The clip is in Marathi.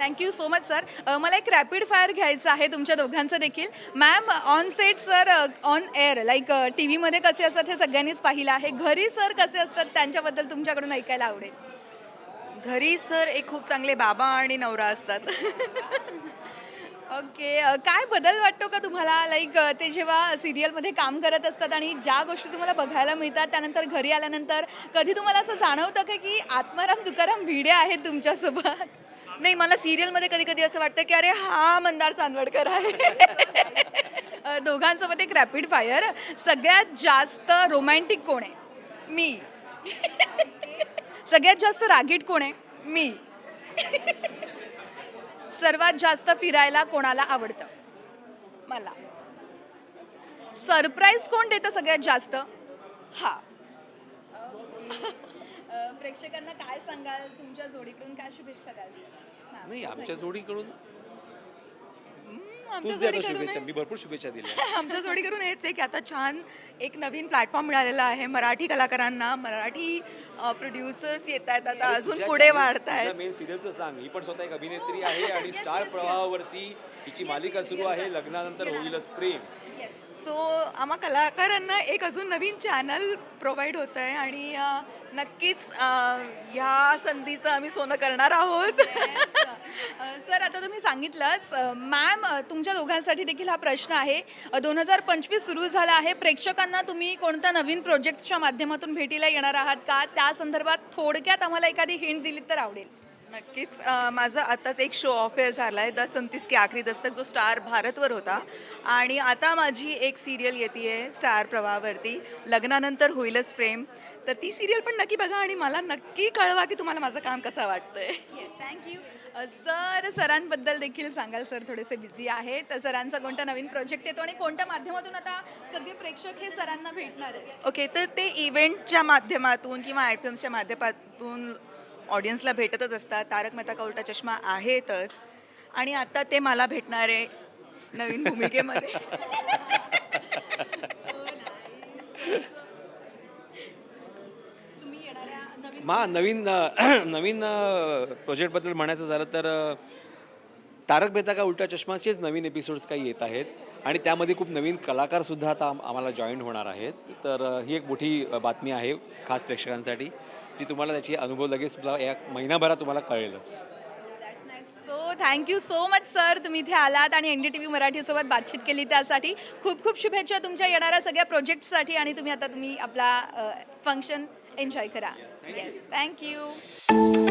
थँक्यू सो मच सर मला एक रॅपिड फायर घ्यायचं आहे तुमच्या दोघांचं देखील. Ma'am on set sir on air like T व्हीमध्ये कसे असतात हे सगळ्यांनीच पाहिलं आहे. घरी सर कसे असतात त्यांच्याबद्दल तुमच्याकडून ऐकायला आवडेल. घरी सर एक खूप चांगले बाबा आणि नवरा असतात. ओके काय बदल वाटतो का तुम्हाला? लाईक ते जेव्हा सिरियलमध्ये काम करत असतात आणि ज्या गोष्टी तुम्हाला बघायला मिळतात त्यानंतर घरी आल्यानंतर कधी तुम्हाला असं जाणवतं का की आत्माराम तुकाराम भिडे आहेत तुमच्यासोबत? नाही मला सिरियलमध्ये कधी कधी असं वाटतं की अरे हा मंदार चांदवडकर आहे. दोघांसोबत एक रॅपिड फायर सगळ्यात जास्त रोमॅन्टिक कोण आहे? मी. सगळ्यात जास्त रागीट कोण आहे? मी. सर्वात जास्त फिरायला कोणाला आवडतं? मला. सरप्राईज कोण देतं सगळ्यात जास्त? हा. प्रेक्षकांना काय सांगाल? तुमच्या जोडीकडून काय शुभेच्छा द्याल? नाही आमच्या जोडीकडून? आमच्या तूच द्या आता जोडीकडून शुभेच्छा मी भरपूर शुभेच्छा दिल्या. आमच्या जोडीकडून हेच आहे की आता छान एक नवीन प्लॅटफॉर्म मिळालेला आहे मराठी कलाकारांना. मराठी प्रोड्युसर्स येत आहेत आता अजून पुढे वाढत आहेत. मेन सिरियलचं सांग. ही पण स्वतः एक अभिनेत्री आहे आणि स्टार प्रवाहावरती हिची मालिका सुरू आहे लग्नानंतर होईलच प्रेम. सो आम्हा कलाकारांना एक अजून नवीन चॅनल प्रोव्हाइड होत आहे आणि अ, नक्कीच ह्या संधीचं आम्ही सोनं करणार आहोत. सर आता तुम्ही सांगितलंच मॅम तुमच्या दोघांसाठी देखील हा प्रश्न आहे. दोन हजार पंचवीस सुरू झाला आहे. प्रेक्षकांना तुम्ही कोणत्या नवीन प्रोजेक्टच्या माध्यमातून भेटीला येणार आहात का? त्या संदर्भात थोडक्यात आम्हाला एखादी हिंट दिली तर आवडेल. नक्कीच. माझा आताच एक शो ऑफेअर झाला आहे दस उनतीस की आखरी दस्तक जो स्टार भारतवर होता. आणि आता माझी एक सिरियल येते आहे स्टार प्रवाहावरती. लग्नानंतर होईलच प्रेम. तर ती सिरियल पण नक्की बघा आणि मला नक्की कळवा की तुम्हाला माझं काम कसं वाटतंय. येस थँक्यू सर सरांबद्दल देखील सांगाल सर थोडेसे बिझी आहेत. तर सरांचा कोणता नवीन प्रोजेक्ट येतो आणि कोणत्या माध्यमातून आता सगळे प्रेक्षक हे सरांना भेटणार आहे ओके तर ते इव्हेंटच्या माध्यमातून किंवा फिल्म्सच्या माध्यमातून ऑडियन्सला भेटतच असतात. तारक मेहता का उलटा चष्मा आहेतच. आणि आता ते मला भेटणार आहे नवीन भूमिकेमध्ये. तुम्ही येणाऱ्या नवीन मा नवीन नवीन प्रोजेक्टबद्दल म्हणायचं झालं तर तारक मेहता का उलटा चष्माचेच नवीन एपिसोड्स काही येत आहेत. आणि त्यामध्ये खूप नवीन कलाकारसुद्धा आता आम- आम्हाला जॉईन होणार आहेत. तर ही एक मोठी बातमी आहे खास प्रेक्षकांसाठी. जी तुम्हाला त्याची अनुभव लगेच तुम्हाला या महिनाभरात तुम्हाला कळेलच. So thank you so much sir तुम्ही इथे आलात आणि एन डी टी व्ही मराठीसोबत बातचीत केली त्यासाठी. खूप खूप शुभेच्छा तुमच्या येणाऱ्या सगळ्या प्रोजेक्टसाठी आणि तुम्ही आता तुम्ही आपला फंक्शन एन्जॉय करा. Yes thank you